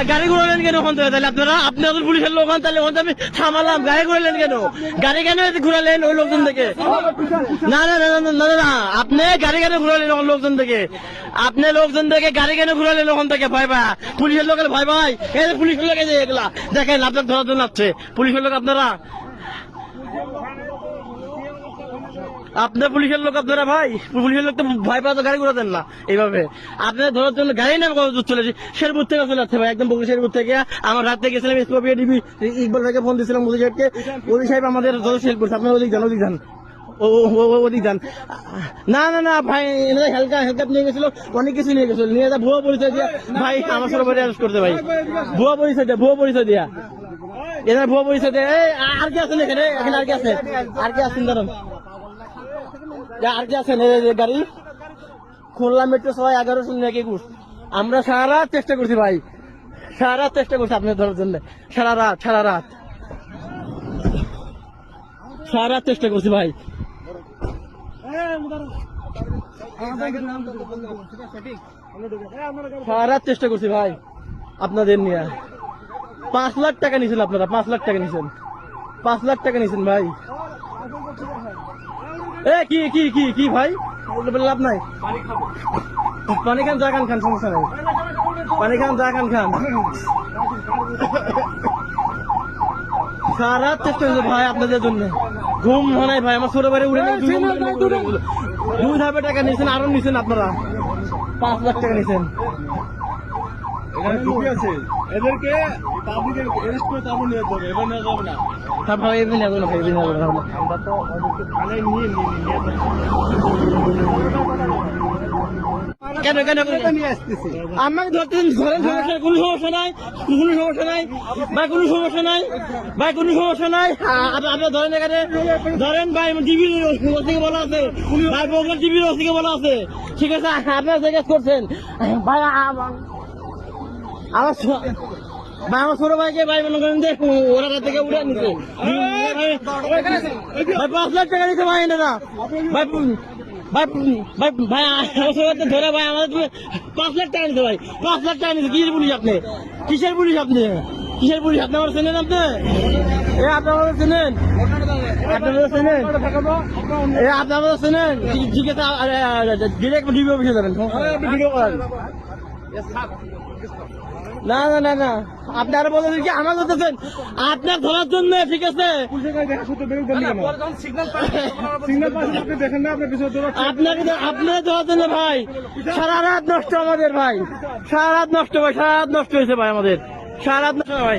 ভাই গাড়ি ঘুরালেন কেন ওখান থেকে তাহলে আপনারা পুলিশের লোক তাহলে ওখান আমি থামালাম। গাড়ি ঘুরালেন কেন? গাড়ি কেন ঘুরালেন ওই লোকজন থেকে? না না না না না, না আপনি গাড়ি কেন ঘুরালেন ওখান লোকজন থেকে? আপনি লোকজন থেকে গাড়ি কেন ঘুরালেন ওখান থেকে? ভাই ভাই পুলিশের লোকের ভাই ভাই এই পুলিশের লোক এগুলা। দেখেন আপনার জন্য আসছে পুলিশের লোক আপনারা আপনার পুলিশের লোক আপনারা ভাই, পুলিশের লোক তো ভয় পাওয়া গাড়ি ঘোরাতেন না, এইভাবে। আপনার ধরার জন্য গাড়ি নামে কত দূর চলেছি। শেরপুর থেকে চলে যাচ্ছে ভাই, একদম বগুড়া শেরপুর থেকে। আমার রাতে গেছিলাম স্কোপিয়া ডিবি ইকবাল ভাইকে ফোন দিয়েছিলাম মোদি সাহেবকে। মোদি সাহেব আমাদের যত হেল্প করছে আপনার ওদিক যান ওদিক যান। না না না আর কি আছেন আছে? আর কি আছেন এই গাড়ি? খুলনা মেট্রো ছয় এগারো শূন্য এক একুশ আমরা সারা রাত চেষ্টা করছি ভাই। সারা রাত চেষ্টা করছি আপনার ধরার জন্য। সারা রাত সারা রাত। সারা রাত চেষ্টা করছি ভাই। সারা চেষ্টা করছি ভাই, আপনাদের নিয়ে। পাঁচ লাখ টাকা নিয়েছেন আপনারা, পাঁচ লাখ টাকা নিয়েছেন। পাঁচ লাখ টাকা নিয়েছেন ভাই। এ কি কি কি কি ভাই? লাভ নাই। পানি খান চা খান খান সমস্যা নাই। পানি খান চা খান খান। সারা চেষ্টা করছে ভাই আপনাদের জন্য। ঘুম হয় ভাই আমার ছোট বাড়ি উড়ে দুই ধাপে টাকা নিয়েছেন আরও নিয়েছেন আপনারা। পাঁচ লাখ টাকা নিয়েছেন। এখানে টুপি আছে। এদেরকে পাবলিকের অ্যারেস্ট করে তারপর নিয়ে যেতে এবার নিয়ে যাবে না। ভাই এমনি নেব না ভাই এমনি নেব না আমরা তো ওদেরকে থানায় নিয়ে নিয়ে নিয়ে কেন কেন কেন? নিয়ে আসতেছি। আমাকে ধরতেন ধরেন সমস্যা নাই, কোনো সমস্যা নাই কোনো সমস্যা নাই ভাই কোনো সমস্যা নাই ভাই কোনো সমস্যা নাই। আপনার ধরেন এখানে ধরেন ভাই টিভির ওসিকে বলা আছে। ভাই বগল টিভির ওসিকে বলা আছে। ঠিক আছে আপনার জায়গা করছেন। ভাই আমার ভাই আমার ভাইকে ভাই মনে করেন ওরা থেকে ভাই পাঁচ লাখ টাকা দিতে ভাই না ভাই ভাই ভাই ভাই ভাই পাঁচ লাখ ভাই। পাঁচ লাখ কিসের পুলিশ আপনি? কিসের পুলিশ আপনি? আমার চেনেন আপনি? এ, আপনি আমাদের চেনেন? আপনি আমাদের চেনেন? এ ডিরেক্ট ভিডিও করেন। না না না না আপনি আরও বলেন কি আমার বলতেছেন আপনার ধরার জন্য ঠিক আছে আপনাকে আপনার ধরার জন্য ভাই সারা রাত নষ্ট আমাদের ভাই সারা রাত নষ্ট ভাই সারা রাত নষ্ট হয়েছে ভাই আমাদের সারা রাত নষ্ট ভাই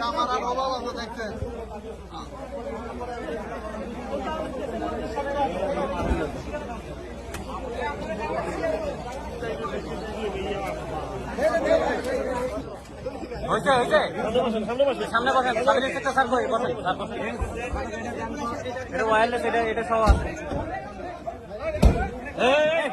ক্যামেরার অভাব আছে দেখছেন? হয়েছে হয়েছে? সামনে বসেন সামনে চেষ্টা স্যার বই বসেন। এটা ওয়্যারলেস এটা এটা সব আছে। এই